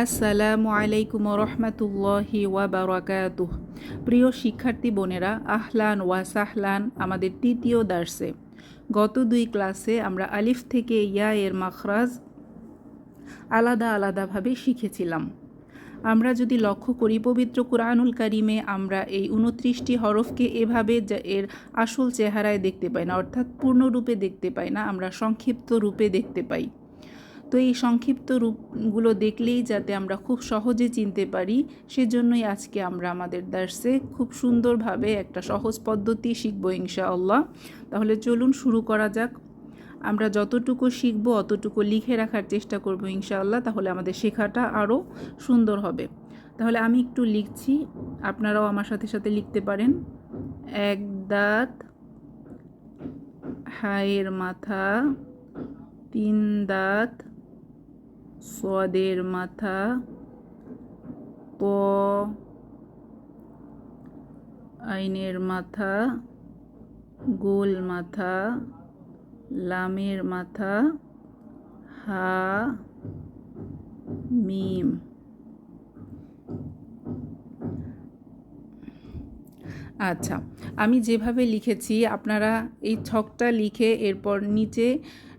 আসসালামু আলাইকুম রহমতুল্লাহি ওয়াবারাকাতুহ। প্রিয় শিক্ষার্থী বোনেরা, আহলান ওয়া সাহলান আমাদের তৃতীয় দার্সে। গত দুই ক্লাসে আমরা আলিফ থেকে ইয়া এর মাখরাজ আলাদা আলাদাভাবে শিখেছিলাম। আমরা যদি লক্ষ্য করি, পবিত্র কুরআনুল কারিমে আমরা এই উনত্রিশটি হরফকে এভাবে এর আসল চেহারায় দেখতে পাই না, অর্থাৎ পূর্ণরূপে দেখতে পাই না, আমরা সংক্ষিপ্ত রূপে দেখতে পাই। তো এই সংক্ষিপ্ত রূপগুলো দেখলেই যাতে আমরা খুব সহজে চিনতে পারি, সেজন্যই আজকে আমরা আমাদের দার্সে খুব সুন্দরভাবে একটা সহজ পদ্ধতি শিখব ইনশাআল্লাহ। তাহলে চলুন শুরু করা যাক। আমরা যতটুকু শিখব, অতটুকু লিখে রাখার চেষ্টা করব ইনশাআল্লাহ, তাহলে আমাদের শেখাটা আরও সুন্দর হবে। তাহলে আমি একটু লিখছি, আপনারাও আমার সাথে সাথে লিখতে পারেন। এক দাঁত, হায়ের মাথা, তিন দাঁত সোয়াদের মাথা প, আইনের মাথা, গোল মাথা, লামের মাথা, হা, মিম। আচ্ছা আমি যেভাবে লিখেছি, আপনারা এই ছকটা লিখে এরপর নিচে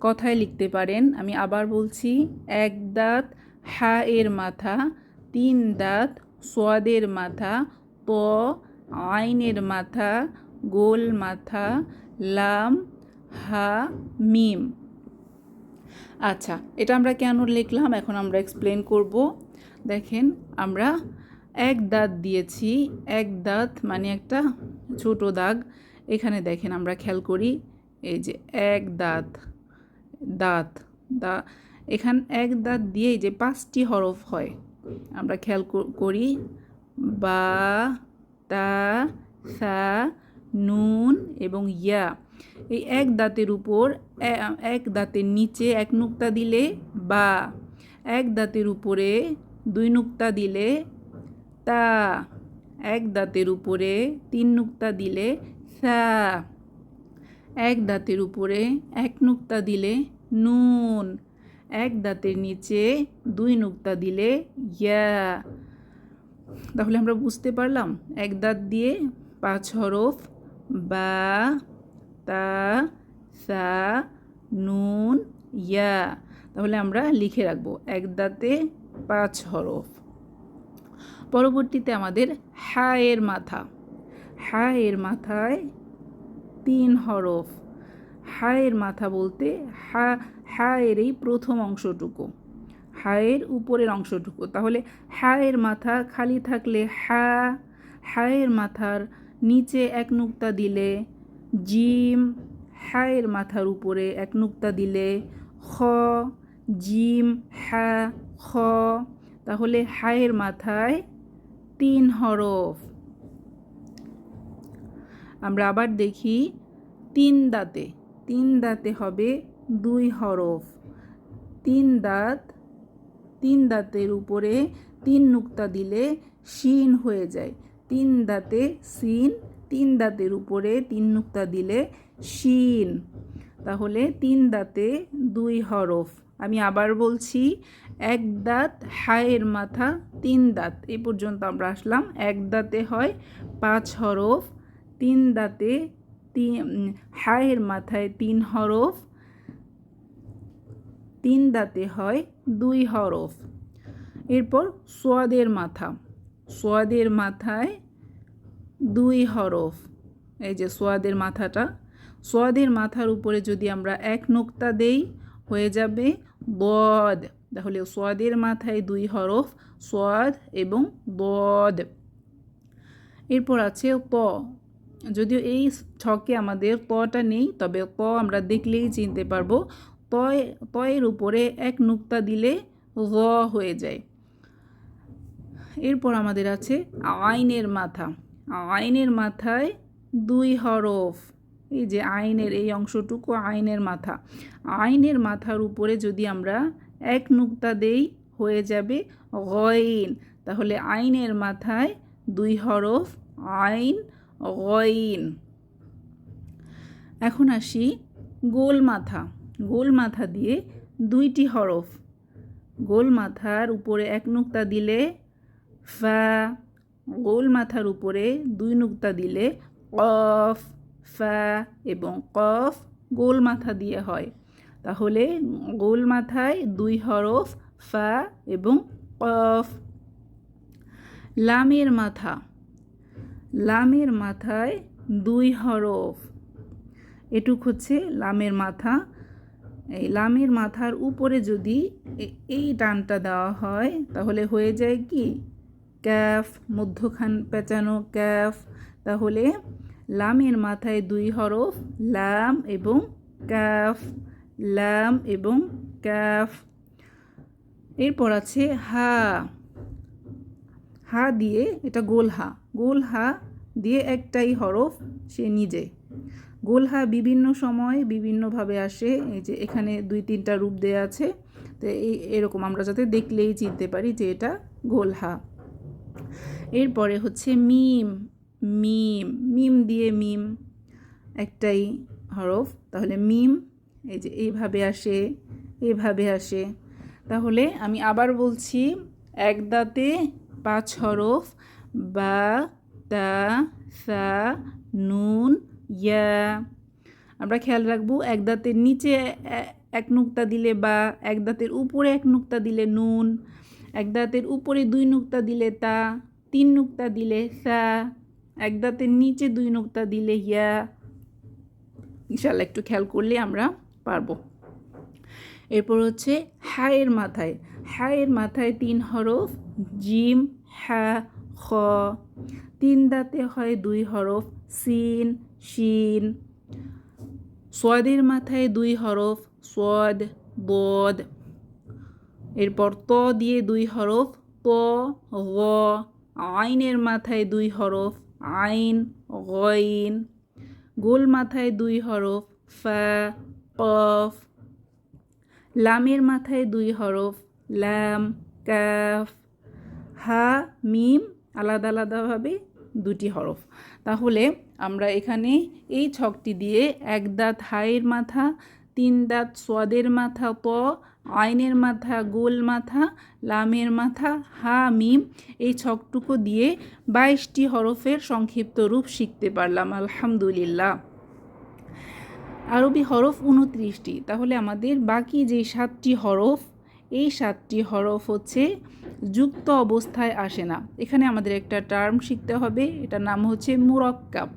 কথায় লিখতে পারেন। আমি আবার বলছি, এক দাঁত হা এর মাথা, তিন দাঁত সোয়াদের মাথা প আইনের মাথা, গোল মাথা, লাম, হা, মিম। আচ্ছা এটা আমরা কেন লিখলাম? এখন আমরা এক্সপ্লেন করব। দেখেন, আমরা এক দাঁত দিয়েছি, এক দাঁত মানে একটা ছোট দাগ। এখানে দেখেন, আমরা খেয়াল করি, এই যে এক দাঁত দাঁত, দা, এখান এক দাঁত দিয়েই যে পাঁচটি হরফ হয়। আমরা খেয়াল কর- বা, তা, সা, নুন এবং ইয়া। এই এক দাঁতের উপর এক দাঁতের নিচে এক নুক্তা দিলে বা, এক দাঁতের উপরে দুই নুক্তা দিলে তা, এক দাঁতের উপরে তিন নুক্তা দিলে সা। এক দাঁতের উপরে এক নুক্তা দিলে নুন, এক দাঁতের নিচে দুই নুক্তা দিলে ইয়া। তাহলে আমরা বুঝতে পারলাম, এক দাঁত দিয়ে পাঁচ হরফ বা, তা, সা, নুন, ইয়া। তাহলে আমরা লিখে রাখব, এক দাঁতে পাঁচ হরফ। পরবর্তীতে আমাদের হা এর মাথা। হা এর মাথায় তিন হরফ। হায়ের মাথা বলতে হা হায়ের এই প্রথম অংশটুকু। হায়ের উপরের অংশটুকু। তাহলে হায়ের মাথা খালি থাকলে হা, হায়ের মাথার নিচে এক নুক্তা দিলে জিম, হায়ের মাথার উপরে এক নুক্তা দিলে খ, জিম, হা, খ। তাহলে হায়ের মাথায় তিন হরফ। আমরা আবার দেখি তিন দাঁতে তিন দাঁতে হবে দুই হরফ। তিন দাঁত, তিন দাঁতের উপরে তিন নুক্তা দিলে শিন হয়ে যায়। তিন দাঁতে সিন তিন দাঁতের উপরে তিন নুক্তা দিলে শিন। তাহলে তিন দাঁতে দুই হরফ। আমি আবার বলছি, এক দাঁত হায়ের মাথা তিন দাঁত। এই পর্যন্ত আমরা আসলাম, এক দাঁতে হয় পাঁচ হরফ। তিন দাঁতে, তিন হায়ের মাথায় তিন হরফ, তিন দাঁতে হয় দুই হরফ। এরপর সোয়াদের মাথা, সোয়াদের মাথায় দুই হরফ। এই যে সোয়াদের মাথাটা, সোয়াদের মাথার উপরে যদি আমরা এক নোক্তা দেই, হয়ে যাবে বদ তাহলে সোয়াদের মাথায় দুই হরফ, সোয়াদ এবং বদ এরপর আছে প যদিও এই ছকে আমাদের পটা নেই, তবে প আমরা দেখলেই চিনতে পারব। তয়, তয়ের উপরে এক নুক্তা দিলে র হয়ে যায়। এরপর আমাদের আছে আইনের মাথা। আইনের মাথায় দুই হরফ। এই যে আইনের, এই অংশটুকু আইনের মাথা। আইনের মাথার উপরে যদি আমরা এক নুক্তা দেই, হয়ে যাবে গইন। তাহলে আইনের মাথায় দুই হরফ, আইন গইন এখন আসি গোল মাথা গোল মাথা দিয়ে দুইটি হরফ। গোল মাথার উপরে এক নুক্তা দিলে ফা গোল মাথার উপরে দুই নুক্তা দিলে কফ, ফা এবং কফ গোল মাথা দিয়ে হয়। তাহলে গোল মাথায় দুই হরফ, ফা এবং কফ। লামের মাথা। লামের মাথায় দুই হরফ। এটুক হচ্ছে লামের মাথা। এই লামের মাথার উপরে যদি এই টানটা দেওয়া হয়, তাহলে হয়ে যায় কি? ক্যাফ, মধ্যখান পেঁচানো ক্যাফ। তাহলে লামের মাথায় দুই হরফ, লাম এবং ক্যাফ। লাম এবং ক্যাফ। এরপর আছে হা। হা দিয়ে এটা গোল হা। গোল হা দিয়ে একটাই হরফ সে নিজে। গোল হা বিভিন্ন সময় বিভিন্নভাবে আসে। এই যে এখানে দুই তিনটা রূপ দেয়া আছে। তো এই এরকম আমরা যাতে দেখলেই চিনতে পারি যে এটা গোল হা। এরপরে হচ্ছে মিম। মিম। মিম দিয়ে মিম একটাই হরফ। তাহলে মিম, এই যে এইভাবে আসে এইভাবে আসে। তাহলে আমি আবার বলছি, এক দাঁতে পাঁচ হরফ বা তা, সা, নুন, ইয়া। আমরা খেয়াল রাখব, এক দাঁতের নিচে এক নুক্তা দিলে বা, এক দাঁতের উপরে এক নুক্তা দিলে নুন, এক দাঁতের উপরে দুই নুক্তা দিলে তা, তিন নুক্তা দিলে সা, এক দাঁতের নিচে দুই নুক্তা দিলে ইয়া। ইনশাল্লাহ একটু খেয়াল করলে আমরা পারব। এরপর হচ্ছে হায়ের মাথায়। হায়ের মাথায় তিন হরফ, জিম হা খ। তিন দাঁতে হয় দুই হরফ, সিন, শিন। সদের মাথায় দুই হরফ, সদ, বদ। এরপর ত দিয়ে দুই হরফ, ত, গ। আইনের মাথায় দুই হরফ, আইন, গইন। গোল মাথায় দুই হরফ, ফা, কফ। লামের মাথায় দুই হরফ, লাম, কাফ। হা, মিম আলাদা আলাদাভাবে দুটি হরফ। তাহলে আমরা এখানে এই ছকটি দিয়ে এক দাঁত হায়ের মাথা, তিন দাঁত সোয়াদের মাথা প আইনের মাথা, গোল মাথা, লামের মাথা, হা, মিম এই ছকটুকু দিয়ে বাইশটি হরফের সংক্ষিপ্ত রূপ শিখতে পারলাম, আলহামদুলিল্লাহ। আরবি হরফ উনত্রিশটি তাহলে আমাদের বাকি যে সাতটি হরফ, এই সাতটি হরফ হচ্ছে যুক্ত অবস্থায় আসে না। এখানে আমাদের একটা টার্ম শিখতে হবে, এটার নাম হচ্ছে মুরক্কাব।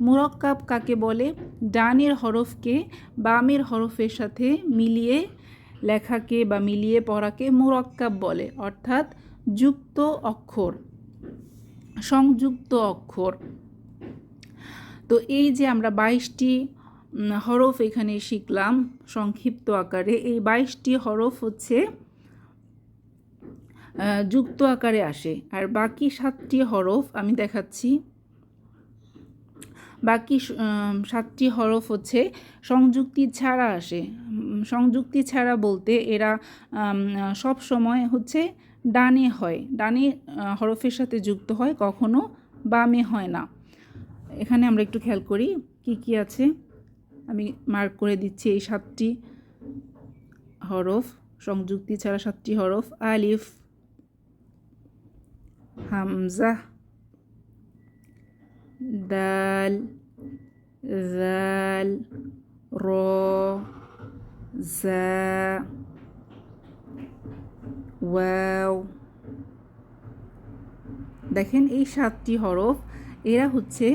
মুরক্কাব কাকে বলে? ডানের হরফকে বামের হরফের সাথে মিলিয়ে লেখাকে বা মিলিয়ে পড়াকে মুরক্কাব বলে, অর্থাৎ যুক্ত অক্ষর, সংযুক্ত অক্ষর। তো এই যে আমরা বাইশটি হরফ এখানে শিখলাম, সংক্ষিপ্ত আকারে, এই বাইশটি হরফ হচ্ছে যুক্ত আকারে আসে। আর বাকি সাতটি হরফ আমি দেখাচ্ছি। বাকি সাতটি হরফ হচ্ছে সংযুক্তি ছাড়া আসে। সংযুক্তি ছাড়া বলতে এরা সব সময় হচ্ছে ডানে হয়। ডানে হরফের সাথে যুক্ত হয়, কখনো বামে হয় না। এখানে আমরা একটু খেয়াল করি কি কি আছে। আমি মার্ক করে দিচ্ছি এই সাতটি হরফ, সংযুক্তি ছাড়া সাতটি হরফ, আলিফ হামজা দাল জাল র জা ওয়াও দেখেন এই সাতটি হরফ, এরা হচ্ছে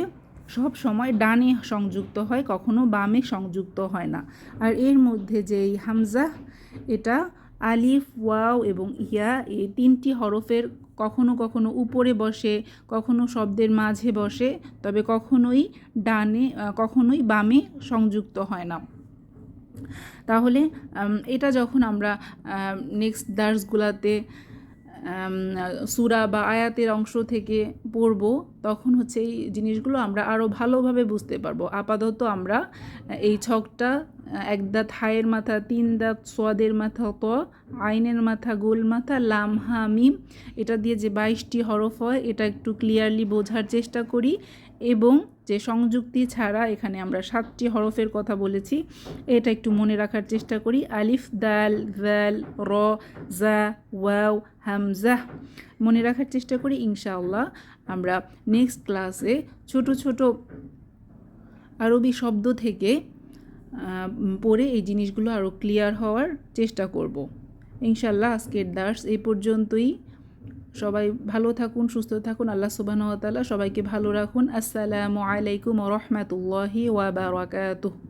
সব সময় ডানে সংযুক্ত হয়, কখনো বামে সংযুক্ত হয় না। আর এর মধ্যে যে হামজা, এটা আলিফ, ওয়াও এবং ইয়া, এই তিনটি হরফের কখনো কখনো উপরে বসে, কখনো শব্দের মাঝে বসে, তবে কখনোই ডানে কখনোই বামে সংযুক্ত হয় না। তাহলে এটা যখন আমরা নেক্সট দার্সগুলাতে সুরা বা আয়াতের অংশ থেকে পড়ব, তখন হচ্ছে এই জিনিসগুলো আমরা আরও ভালোভাবে বুঝতে পারব। আপাতত আমরা এই ছকটা এক দাঁত হায়ের মাথা, তিন দাঁত সোয়াদের মাথা ত আইনের মাথা, গোল মাথা, লাম, হা, মিম। এটা দিয়ে যে বাইশটি হরফ হয়, এটা একটু ক্লিয়ারলি বোঝার চেষ্টা করি। এবং যে সংযুক্তি ছাড়া এখানে আমরা সাতটি হরফের কথা বলেছি, এটা একটু মনে রাখার চেষ্টা করি। আলিফ, দাল ভ্যাল র, জা, ওয়াও, হামজা। মনে রাখার চেষ্টা করি, ইনশাআল্লাহ। আমরা নেক্সট ক্লাসে ছোট ছোট আরবি শব্দ থেকে পড়ে এই জিনিসগুলো আরও ক্লিয়ার হওয়ার চেষ্টা করব। ইনশাল্লাহ আজকের দার্স এই পর্যন্তই। সবাই ভালো থাকুন, সুস্থ থাকুন। আল্লাহ সুবাহ সবাইকে ভালো রাখুন। আসসালামু আলাইকুম রহমতুল্লাহি ওয়া বারাকাতুহু।